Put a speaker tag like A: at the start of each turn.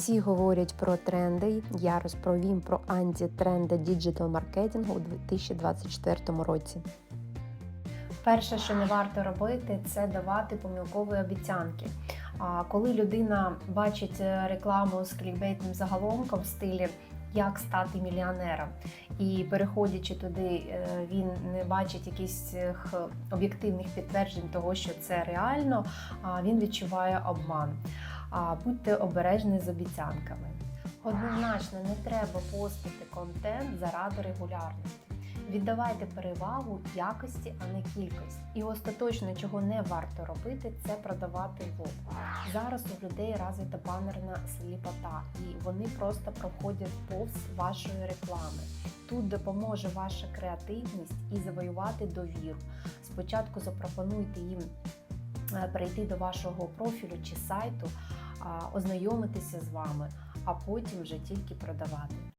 A: Всі говорять про тренди. Я розповім про антитренди діджитал маркетингу у 2024 році. Перше, що не варто робити, це давати помилкові обіцянки. А коли людина бачить е, рекламу з клікбейтним заголовком в стилі як стати мільйонером, і переходячи туди, е, він не бачить якихось е, об'єктивних підтверджень того, що це реально, він відчуває обман. А будьте обережні з обіцянками. Однозначно не треба постити контент заради регулярності. Віддавайте перевагу якості, а не кількості. І остаточно, чого не варто робити, це продавати в лоб. Зараз у людей розвита банерна сліпота, і вони просто проходять повз вашої реклами. Тут допоможе ваша креативність і завоювати довіру. Спочатку запропонуйте їм е, перейти до вашого профілю чи сайту, ознайомитися з вами, а потім вже тільки продавати.